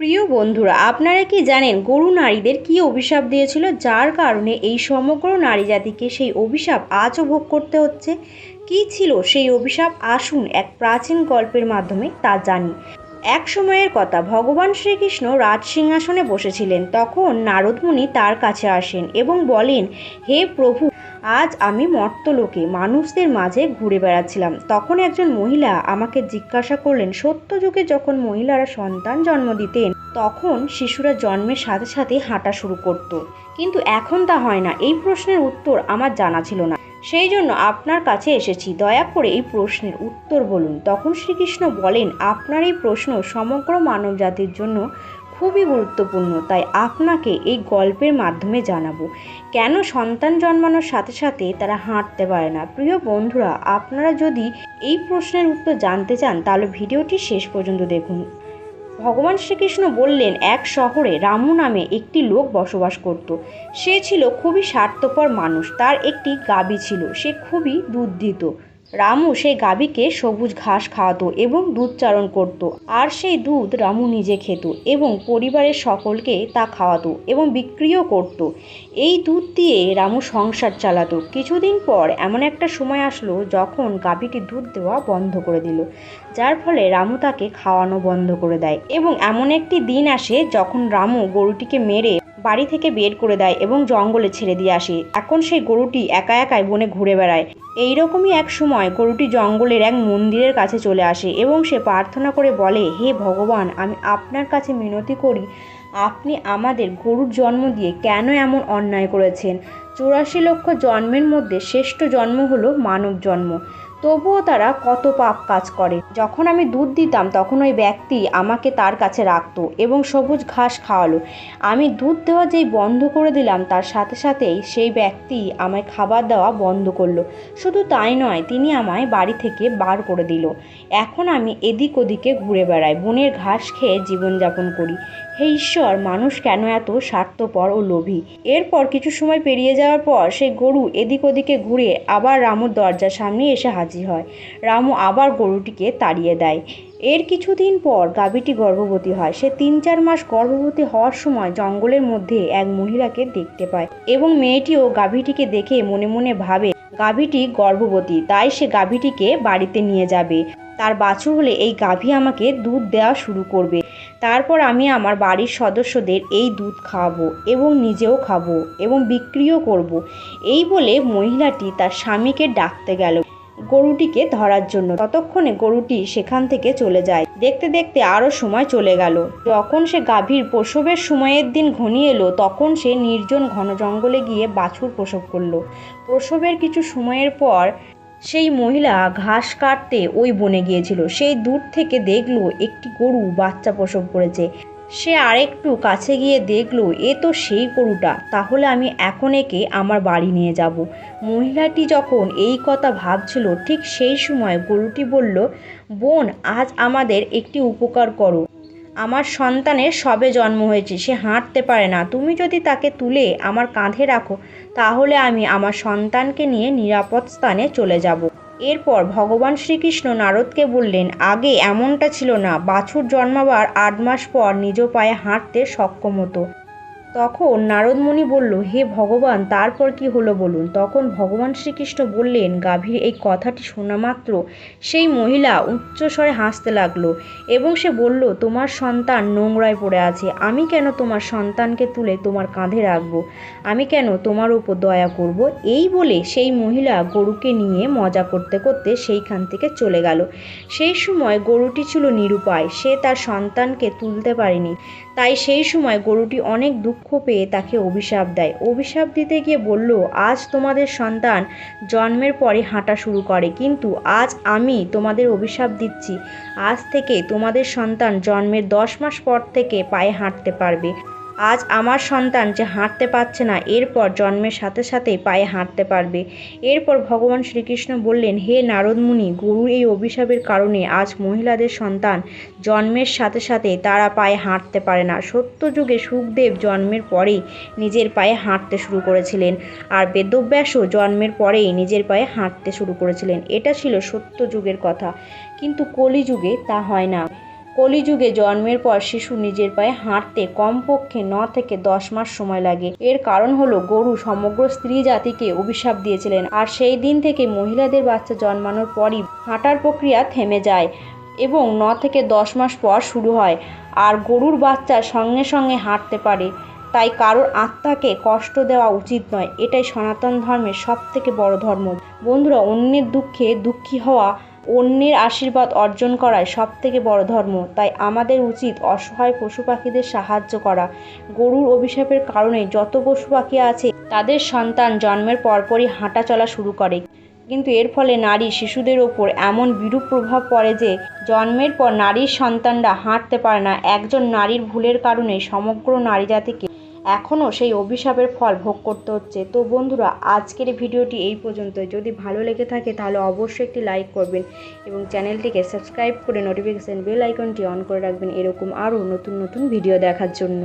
প্রিয় বন্ধুরা, আপনারা কি জানেন গরু নারীদের কি অভিশাপ দিয়েছিল? যার কারণে এই সমগ্র নারী জাতিকে সেই অভিশাপ আজও ভোগ করতে হচ্ছে? কি ছিল সেই অভিশাপ? আসুন এক প্রাচীন গল্পের মাধ্যমে তা জানি। এক সময়ের কথা, ভগবান শ্রীকৃষ্ণ রাজ সিংহাসনে বসেছিলেন। তখন নারদমুনি তার কাছে আসেন এবং বলেন, হে প্রভু আজ আমি মর্তলোকে মানুষদের মাঝে ঘুরে বেড়াচ্ছিলাম। তখন একজন মহিলা আমাকে জিজ্ঞাসা করলেন, সত্য যুগে যখন মহিলারা সন্তান জন্ম দিতেন, তখন শিশুরা জন্মের সাথে সাথে হাঁটা শুরু করত। কিন্তু এখন তা হয় না। এই প্রশ্নের উত্তর আমার জানা ছিল না। সেই জন্য আপনার কাছে এসেছি। দয়া করে এই প্রশ্নের উত্তর বলুন। তখন শ্রীকৃষ্ণ বলেন, আপনার এই প্রশ্ন সমগ্র মানব জাতির জন্য খুবই গুরুত্বপূর্ণ, তাই আপনাকে এই গল্পের মাধ্যমে জানাব। কেন সন্তান জন্মানোর সাথে সাথে তারা হাঁটতে পারে না? প্রিয় বন্ধুরা, আপনারা যদি এই প্রশ্নের উত্তর জানতে চান, তাহলে ভিডিওটি শেষ পর্যন্ত দেখুন। ভগবান শ্রীকৃষ্ণ বললেন, এক শহরে রামু নামে একটি লোক বসবাস করত। সে ছিল খুবই স্বার্থপর মানুষ। তার একটি গাবি ছিল। সে খুবই দুধ দিত রামু সেই গাভীকে সবুজ ঘাস খাওয়াতো এবং দুধ চারণ করত। আর সেই দুধ রামু নিজে খেত এবং পরিবারের সকলকে তা খাওয়াতো এবং বিক্রিও করত। এই দুধ দিয়ে রামু সংসার চালাতো। কিছুদিন পর এমন একটা সময় আসলো যখন গাভীটি দুধ দেওয়া বন্ধ করে দিল, যার ফলে রামু তাকে খাওয়ানো বন্ধ করে দেয়। এবং এমন একটি দিন আসে যখন রামু গরুটিকে মেরে বাড়ি থেকে বের করে দেয় এবং জঙ্গলে ছেড়ে দিয়ে আসে। এখন সেই গরুটি একা একাই বনে ঘুরে বেড়ায়। এইরকমই এক সময় গরুটি জঙ্গলের এক মন্দিরের কাছে চলে আসে এবং সে প্রার্থনা করে বলে, হে ভগবান, আমি আপনার কাছে মিনতি করি। আপনি আমাদের গরুর জন্ম দিয়ে কেন এমন অন্যায় করেছেন? চুরাশি লক্ষ জন্মের মধ্যে শ্রেষ্ঠ জন্ম হলো মানব জন্ম। তবুও তারা কত পাপ কাজ করে। যখন আমি দুধ দিতাম, তখন ওই ব্যক্তি আমাকে তার কাছে রাখত এবং সবুজ ঘাস খাওয়ালো। আমি দুধ দেওয়া যেই বন্ধ করে দিলাম, তার সাথে সাথেই সেই ব্যক্তি আমায় খাবার দেওয়া বন্ধ করল। শুধু তাই নয়, তিনি আমায় বাড়ি থেকে বার করে দিল। এখন আমি এদিক ওদিকে ঘুরে বেড়াই, বনের ঘাস খেয়ে জীবনযাপন করি। হে ঈশ্বর, মানুষ কেন এত স্বার্থপর ও লোভী? এরপর কিছু সময় পেরিয়ে যাওয়ার পর সেই গরু এদিক ওদিকে ঘুরে আবার রামুর দরজার সামনে এসে হাজির হয়। রামু আবার গরুটিকে তাড়িয়ে দেয়। এর কিছুদিন পর গাভীটি গর্ভবতী হয়। সে তিন চার মাস গর্ভবতী হওয়ার সময় জঙ্গলের মধ্যে এক মহিলাকে দেখতে পায় এবং মেয়েটিও গাভীটিকে দেখে মনে মনে ভাবে, গাভীটি গর্ভবতী, তাই সে গাভীটিকে বাড়িতে নিয়ে যাবে। তার বাছুর হলে এই গাভী আমাকে দুধ দেওয়া শুরু করবে। তারপর আমি আমার বাড়ির সদস্যদের এই দুধ খাওয়াবো এবং নিজেও খাব এবং বিক্রিও করব। এই বলে মহিলাটি তার স্বামীকে ডাকতে গেল। গরুটিকে ধরার জন্য। ততক্ষণে গরুটি সেখান থেকে চলে যায়। দেখতে দেখতে আরও সময় চলে গেল। যখন সে গাভীর প্রসবের সময়ের দিন ঘনিয়ে এলো, তখন সে নির্জন ঘন জঙ্গলে গিয়ে বাছুর প্রসব করল। প্রসবের কিছু সময়ের পর সেই মহিলা ঘাস কাটতে ওই বনে গিয়েছিল। সেই দূর থেকে দেখল একটি গরু বাচ্চা প্রসব করেছে। সে আরেকটু কাছে গিয়ে দেখল, এ তো সেই গরুটা, তাহলে আমি এখন একে আমার বাড়ি নিয়ে যাব। মহিলাটি যখন এই কথা ভাবছিল, ঠিক সেই সময় গরুটি বলল, বোন, আজ আমাদের একটি উপকার করো। আমার সন্তানের সবে জন্ম হয়েছে, সে হাঁটতে পারে না। তুমি যদি তাকে তুলে আমার কাঁধে রাখো, তাহলে আমি আমার সন্তানকে নিয়ে নিরাপদ স্থানে চলে যাব। এরপর ভগবান শ্রীকৃষ্ণ নারদকে বললেন, আগে এমনটা ছিল না। বাছুর জন্মাবার আট মাস পর নিজ পায়ে হাঁটতে সক্ষম হতো। তখন নারদমণি বলল, হে ভগবান, তারপর কি হলো বলুন? তখন ভগবান শ্রীকৃষ্ণ বললেন, গাভীর এই কথাটি শোনা মাত্র। সেই মহিলা উচ্চস্বরে হাসতে লাগল এবং সে বলল, তোমার সন্তান নোংরায় পড়ে আছে। আমি কেন তোমার সন্তানকে তুলে তোমার কাঁধে রাখব? আমি কেন তোমার উপর দয়া করব? এই বলে সেই মহিলা গরুকে নিয়ে মজা করতে করতে সেইখান থেকে চলে গেল। সেই সময় গরুটি ছিল নিরুপায়। সে তার সন্তানকে তুলতে পারেনি। তাই সেই সময় গরুটি অনেক দুঃখ পেয়ে তাকে অভিশাপ দেয়। অভিশাপ দিতে গিয়ে বলল, আজ তোমাদের সন্তান জন্মের পরে হাঁটা শুরু করে, কিন্তু আজ আমি তোমাদের অভিশাপ দিচ্ছি। আজ থেকে তোমাদের সন্তান জন্মের দশ মাস পর থেকে পায়ে হাঁটতে পারবে। আজ আমার সন্তান যে হাঁটতে পারছে না, এরপর জন্মের সাথে সাথেই পায়ে হাঁটতে পারবে। এরপর ভগবান শ্রীকৃষ্ণ বললেন, হে নারদমুনি গরুর এই অভিশাপের কারণে আজ মহিলাদের সন্তান জন্মের সাথে সাথে তারা পায়ে হাঁটতে পারে না। সত্য যুগে সুখদেব জন্মের পরেই নিজের পায়ে হাঁটতে শুরু করেছিলেন আর বেদব্যাসও জন্মের পরেই নিজের পায়ে হাঁটতে শুরু করেছিলেন। এটা ছিল সত্য যুগের কথা। কিন্তু কলিযুগে তা হয় না। কলিযুগে জন্মের পর শিশু নিজের পায়ে হাঁটতে কমপক্ষে ন থেকে দশ মাস সময় লাগে। এর কারণ হলো গরু সমগ্র স্ত্রী জাতিকে অভিশাপ দিয়েছিলেন আর সেই দিন থেকে মহিলাদের বাচ্চা জন্মানোর পরই হাঁটার প্রক্রিয়া থেমে যায় এবং ন থেকে দশ মাস পর শুরু হয় আর গরুর বাচ্চা সঙ্গে সঙ্গে হাঁটতে পারে। তাই কারোর আত্মাকে কষ্ট দেওয়া উচিত নয়, এটাই সনাতন ধর্মের সব থেকে বড় ধর্ম। বন্ধুরা, অন্যের দুঃখে দুঃখী হওয়া অন্যের আশীর্বাদ অর্জন করাই সব থেকে বড় ধর্ম। তাই আমাদের উচিত অসহায় পশু পাখিদের সাহায্য করা। গরুর অভিশাপের কারণে যত পশু পাখি আছে, তাদের সন্তান জন্মের পরপরই হাঁটা চলা শুরু করে। কিন্তু এর ফলে নারী শিশুদের ওপর এমন বিরূপ প্রভাব পড়ে যে, জন্মের পর নারীর সন্তানরা হাঁটতে পারে না। একজন নারীর ভুলের কারণে সমগ্র নারী জাতিকে এখনও সেই অভিশাপের ফল ভোগ করতে হচ্ছে। তো বন্ধুরা, আজকের ভিডিওটি এই পর্যন্ত যদি ভালো লেগে থাকে, তাহলে অবশ্যই একটি লাইক করবেন এবং চ্যানেলটিকে সাবস্ক্রাইব করে নোটিফিকেশান বেল আইকনটি অন করে রাখবেন এরকম আরও নতুন নতুন ভিডিও দেখার জন্য।